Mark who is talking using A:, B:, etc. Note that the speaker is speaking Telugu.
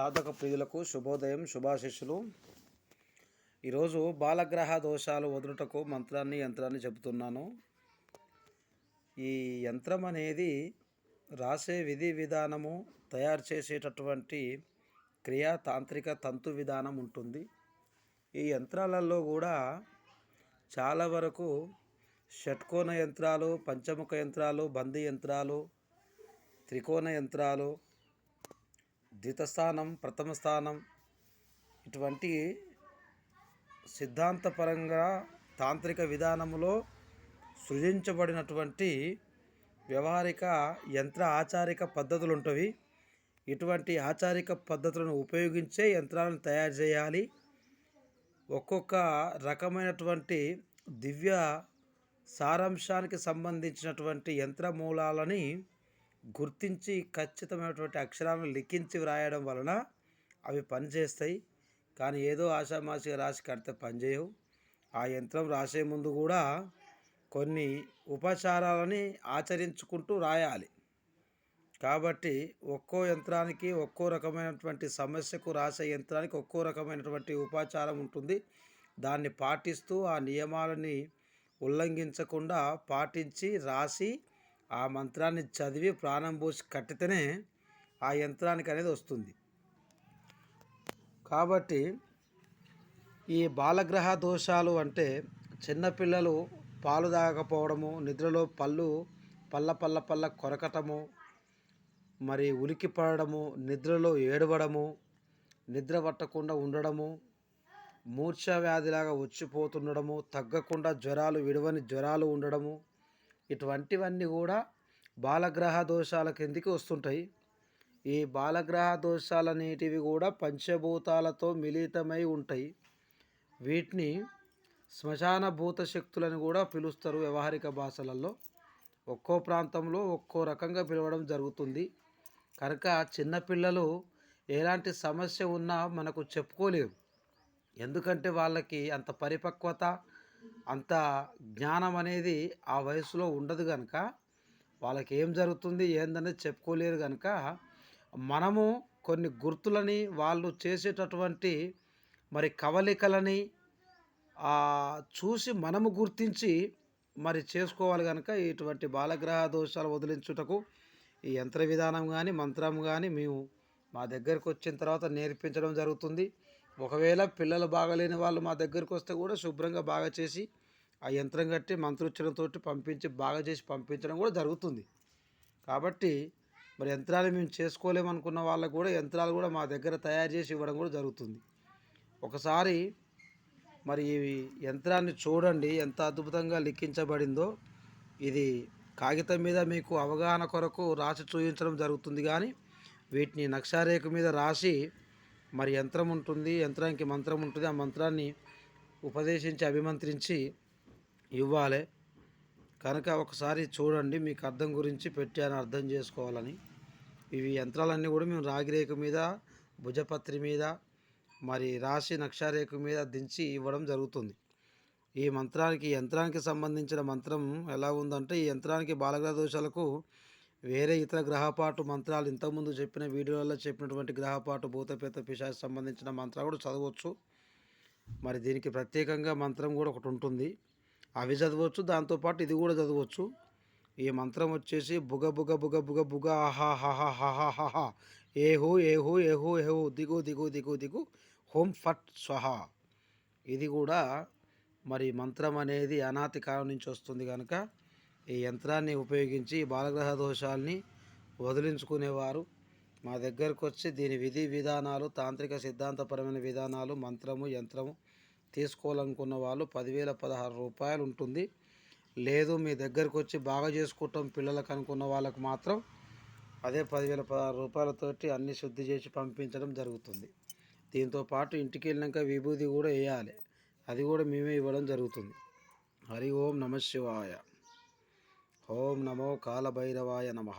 A: సాధక ప్రియులకు శుభోదయం శుభాశిష్యులు ఈరోజు బాలగ్రహ దోషాలు వదులుటకు మంత్రాన్ని యంత్రాన్ని చెబుతున్నాను. ఈ యంత్రం అనేది రాసే విధి విధానము తయారు చేసేటటువంటి క్రియా తాంత్రిక తంతు విధానం ఉంటుంది. ఈ యంత్రాలలో కూడా చాలా వరకు షట్కోణ యంత్రాలు పంచముఖ యంత్రాలు బందీ యంత్రాలు త్రికోణ యంత్రాలు ద్విత స్థానం ప్రథమ స్థానం ఇటువంటి సిద్ధాంతపరంగా తాంత్రిక విధానములో సృజించబడినటువంటి వ్యవహారిక యంత్ర ఆచారిక పద్ధతులు ఉంటవి ఇటువంటి ఆచారిక పద్ధతులను ఉపయోగించే యంత్రాలను తయారు చేయాలి. ఒక్కొక్క రకమైనటువంటి దివ్య సారాంశానికి సంబంధించినటువంటి యంత్ర మూలాలని గుర్తించి ఖచ్చితమైనటువంటి అక్షరాలను లిఖించి వ్రాయడం వలన అవి పనిచేస్తాయి. కానీ ఏదో ఆషామాషిగా రాసి కడితే పనిచేయవు. ఆ యంత్రం రాసే ముందు కూడా కొన్ని ఉపచారాలని ఆచరించుకుంటూ రాయాలి. కాబట్టి ఒక్కో యంత్రానికి ఒక్కో రకమైనటువంటి సమస్యకు రాసే యంత్రానికి ఒక్కో రకమైనటువంటి ఉపాచారం ఉంటుంది. దాన్ని పాటిస్తూ ఆ నియమాలని ఉల్లంఘించకుండా పాటించి రాసి ఆ మంత్రాన్ని చదివి ప్రాణం పోసి కట్టితేనే ఆ యంత్రానికి అనేది వస్తుంది. కాబట్టి ఈ బాలగ్రహ దోషాలు అంటే చిన్నపిల్లలు పాలు తాగకపోవడము నిద్రలో పళ్ళు పల్ల పల్ల పల్ల కొరకటము మరి ఉలికి పడడము నిద్రలో ఏడవడము నిద్ర పట్టకుండా ఉండడము మూర్ఛ వ్యాధిలాగా వచ్చిపోతుండడము తగ్గకుండా జ్వరాలు విడవని జ్వరాలు ఉండడము ఇటువంటివన్నీ కూడా బాలగ్రహ దోషాల కిందికి వస్తుంటాయి. ఈ బాలగ్రహ దోషాలనేటివి కూడా పంచభూతాలతో మిళితమై ఉంటాయి. వీటిని శ్మశాన భూత శక్తులని కూడా పిలుస్తారు వ్యవహారిక భాషలలో. ఒక్కో ప్రాంతంలో ఒక్కో రకంగా పిలవడం జరుగుతుంది. కనుక చిన్నపిల్లలు ఎలాంటి సమస్య ఉన్నా మనకు చెప్పుకోలేరు. ఎందుకంటే వాళ్ళకి అంత పరిపక్వత అంత జ్ఞానం అనేది ఆ వయసులో ఉండదు కనుక వాళ్ళకి ఏం జరుగుతుంది ఏందనేది చెప్పుకోలేరు కనుక మనము కొన్ని గుర్తులని వాళ్ళు చేసేటటువంటి మరి కవలికలని చూసి మనము గుర్తించి మరి చేసుకోవాలి కనుక ఇటువంటి బాలగ్రహ దోషాలు వదిలించుటకు ఈ యంత్ర విధానం కానీ మంత్రం కానీ మేము మా దగ్గరకు వచ్చిన తర్వాత నేర్పించడం జరుగుతుంది. ఒకవేళ పిల్లలు బాగలేని వాళ్ళు మా దగ్గరకు వస్తే కూడా శుభ్రంగా బాగా చేసి ఆ యంత్రం కట్టి మంత్రోచ్చరణతో పంపించి బాగా చేసి పంపించడం కూడా జరుగుతుంది. కాబట్టి మరి యంత్రాలు మేము చేసుకోలేమనుకున్న వాళ్ళకు కూడా యంత్రాలు కూడా మా దగ్గర తయారు చేసి ఇవ్వడం కూడా జరుగుతుంది. ఒకసారి మరి ఈ యంత్రాన్ని చూడండి ఎంత అద్భుతంగా లిఖించబడిందో. ఇది కాగితం మీద మీకు అవగాహన కొరకు రాసి చూపించడం జరుగుతుంది కానీ వీటిని నక్షారేఖ మీద రాసి మరి యంత్రం ఉంటుంది యంత్రానికి మంత్రం ఉంటుంది. ఆ మంత్రాన్ని ఉపదేశించి అభిమంత్రించి ఇవ్వాలి. కనుక ఒకసారి చూడండి మీకు అర్థం గురించి పెట్టాను అర్థం చేసుకోవాలని. ఇవి యంత్రాలన్నీ కూడా మేము రాగిరేఖ మీద భుజపత్రి మీద మరి రాశి నక్షారేఖ మీద దించి ఇవ్వడం జరుగుతుంది. ఈ మంత్రానికి యంత్రానికి సంబంధించిన మంత్రం ఎలా ఉందంటే ఈ యంత్రానికి బాలగ్రహ దోషాలకు వేరే ఇతర గ్రహపాటు మంత్రాలు ఇంతకుముందు చెప్పిన వీడియోలలో చెప్పినటువంటి గ్రహపాటు భూతపేత పిశాచి సంబంధించిన మంత్రాలు కూడా చదవచ్చు. మరి దీనికి ప్రత్యేకంగా మంత్రం కూడా ఒకటి ఉంటుంది. అవి చదవచ్చు దాంతోపాటు ఇది కూడా చదవచ్చు. ఈ మంత్రం వచ్చేసి బుగ బుగ బుగ బుగ బుగ ఆహా హహ హహ హహ ఏహు ఏహు ఏహు ఏహు దిగు దిగు దిగు దిగు. హోం ఫట్ స్వహ. ఇది కూడా మరి మంత్రం అనేది అనాతి కాలం నుంచి వస్తుంది కనుక ఈ యంత్రాన్ని ఉపయోగించి బాలగ్రహ దోషాల్ని వదిలించుకునేవారు. మా దగ్గరకు వచ్చి దీని విధి విధానాలు తాంత్రిక సిద్ధాంతపరమైన విధానాలు మంత్రము యంత్రము తీసుకోవాలనుకున్న వాళ్ళు పదివేల పదహారు రూపాయలు ఉంటుంది. లేదు మీ దగ్గరకు వచ్చి బాగా చేసుకుంటాం పిల్లలకు అనుకున్న వాళ్ళకు మాత్రం అదే పదివేల పదహారు రూపాయలతోటి అన్ని శుద్ధి చేసి పంపించడం జరుగుతుంది. దీంతో పాటు ఇంటికి వెళ్ళినాక విభూది కూడా వేయాలి. అది కూడా మేమే ఇవ్వడం జరుగుతుంది. హరి ఓం నమ శివాయ. ఓం నమో కాలభైరవాయ నమ.